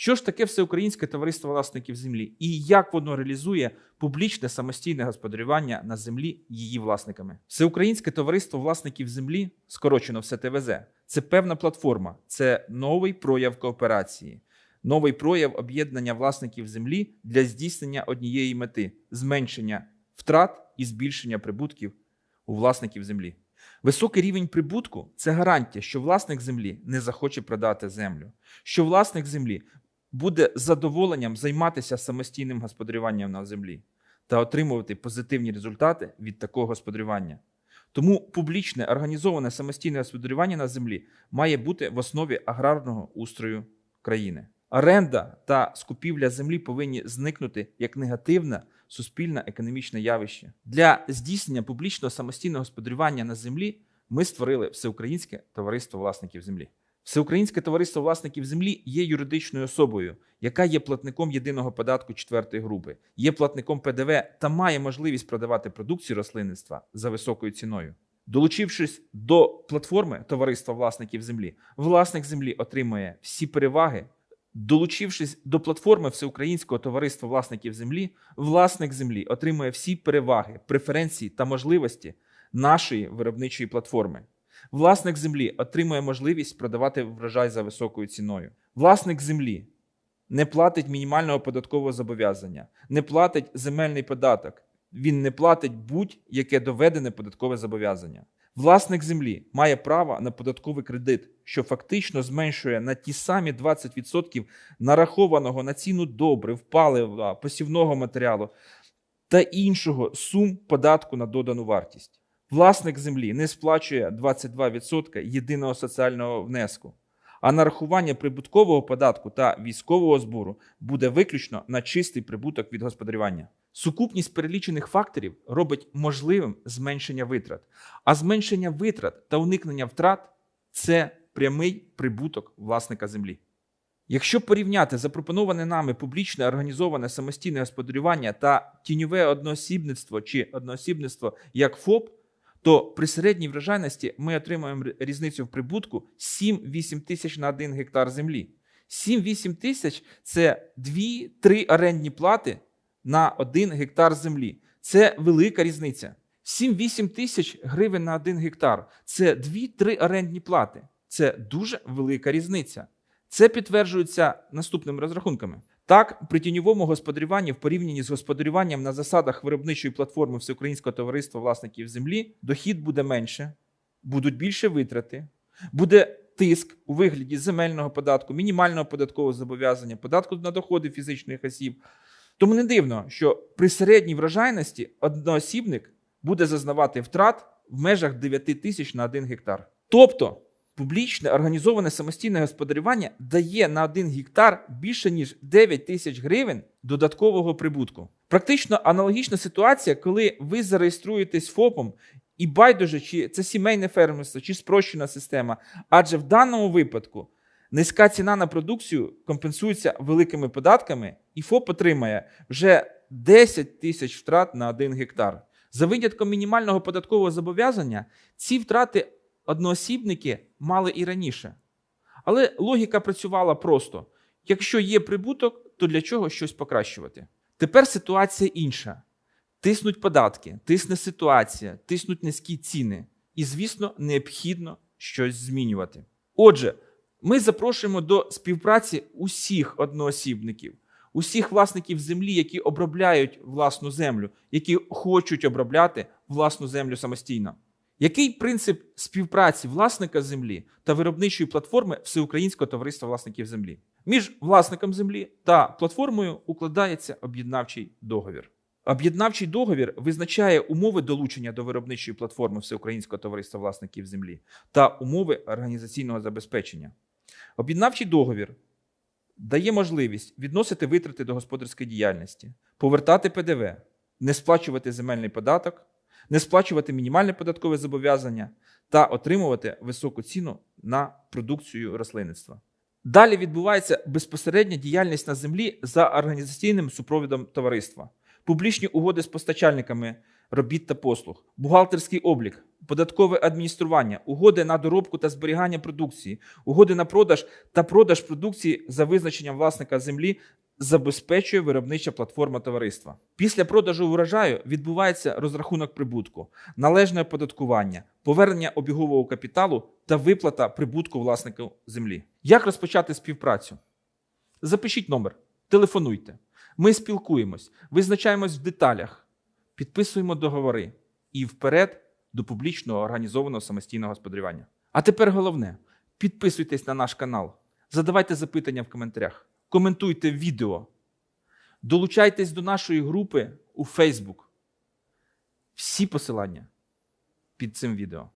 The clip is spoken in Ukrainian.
Що ж таке всеукраїнське товариство власників землі і як воно реалізує публічне самостійне господарювання на землі її власниками? Всеукраїнське товариство власників землі, скорочено все ТВЗ, це певна платформа, це новий прояв кооперації, новий прояв об'єднання власників землі для здійснення однієї мети зменшення втрат і збільшення прибутків у власників землі. Високий рівень прибутку це гарантія, що власник землі не захоче продати землю, що власник землі буде задоволенням займатися самостійним господарюванням на землі та отримувати позитивні результати від такого господарювання. Тому публічне організоване самостійне господарювання на землі має бути в основі аграрного устрою країни. Оренда та скупівля землі повинні зникнути як негативне суспільне економічне явище. Для здійснення публічного самостійного господарювання на землі ми створили Всеукраїнське товариство власників землі. Всеукраїнське товариство власників землі є юридичною особою, яка є платником єдиного податку четвертої групи, є платником ПДВ та має можливість продавати продукцію рослинництва за високою ціною. Долучившись до платформи товариства власників землі, власник землі отримує всі переваги. Долучившись до платформи Всеукраїнського товариства власників землі, власник землі отримує всі переваги, преференції та можливості нашої виробничої платформи. Власник землі отримує можливість продавати врожай за високою ціною. Власник землі не платить мінімального податкового зобов'язання, не платить земельний податок. Він не платить будь-яке доведене податкове зобов'язання. Власник землі має право на податковий кредит, що фактично зменшує на ті самі 20% нарахованого на ціну добрив, палива, посівного матеріалу та іншого сум податку на додану вартість. Власник землі не сплачує 22% єдиного соціального внеску, а нарахування прибуткового податку та військового збору буде виключно на чистий прибуток від господарювання. Сукупність перелічених факторів робить можливим зменшення витрат, а зменшення витрат та уникнення втрат це прямий прибуток власника землі. Якщо порівняти запропоноване нами публічне організоване самостійне господарювання та тіньове одноосібництво чи одноосібництво як ФОП, то при середній врожайності ми отримаємо різницю в прибутку 7-8 тисяч на 1 гектар землі. 7-8 тисяч це 2-3 орендні плати на 1 гектар землі. Це велика різниця. 7-8 тисяч гривень на 1 гектар це 2-3 орендні плати. Це дуже велика різниця. Це підтверджується наступними розрахунками. Так, при тіньовому господарюванні в порівнянні з господарюванням на засадах виробничої платформи Всеукраїнського товариства власників землі дохід буде менше, будуть більше витрати, буде тиск у вигляді земельного податку, мінімального податкового зобов'язання, податку на доходи фізичних осіб. Тому не дивно, що при середній врожайності одноосібник буде зазнавати втрат в межах 9 тисяч на 1 гектар. Тобто публічне організоване самостійне господарювання дає на 1 гектар більше ніж 9 тисяч гривень додаткового прибутку. Практично аналогічна ситуація, коли ви зареєструєтесь ФОПом і байдуже, чи це сімейне фермерство, чи спрощена система. Адже в даному випадку низька ціна на продукцію компенсується великими податками, і ФОП отримає вже 10 тисяч втрат на 1 гектар. За винятком мінімального податкового зобов'язання, ці втрати одноосібники мали і раніше. Але логіка працювала просто: якщо є прибуток, то для чого щось покращувати? Тепер ситуація інша. Тиснуть податки, тисне ситуація, тиснуть низькі ціни. І, звісно, необхідно щось змінювати. Отже, ми запрошуємо до співпраці усіх одноосібників, усіх власників землі, які обробляють власну землю, які хочуть обробляти власну землю самостійно. Який принцип співпраці власника землі та виробничої платформи Всеукраїнського товариства власників землі? Між власником землі та платформою укладається об'єднавчий договір. Об'єднавчий договір визначає умови долучення до виробничої платформи Всеукраїнського товариства власників землі та умови організаційного забезпечення. Об'єднавчий договір дає можливість відносити витрати до господарської діяльності, повертати ПДВ, не сплачувати земельний податок, не сплачувати мінімальне податкове зобов'язання та отримувати високу ціну на продукцію рослинництва. Далі відбувається безпосередня діяльність на землі за організаційним супровідом товариства. Публічні угоди з постачальниками робіт та послуг, бухгалтерський облік, податкове адміністрування, угоди на доробку та зберігання продукції, угоди на продаж та продаж продукції за визначенням власника землі забезпечує виробнича платформа товариства. Після продажу врожаю відбувається розрахунок прибутку, належне оподаткування, повернення обігового капіталу та виплата прибутку власнику землі. Як розпочати співпрацю? Запишіть номер, телефонуйте. Ми спілкуємось, визначаємось в деталях, підписуємо договори і вперед до публічного організованого самостійного господарювання. А тепер головне: підписуйтесь на наш канал, задавайте запитання в коментарях, коментуйте відео, долучайтесь до нашої групи у Facebook. Всі посилання під цим відео.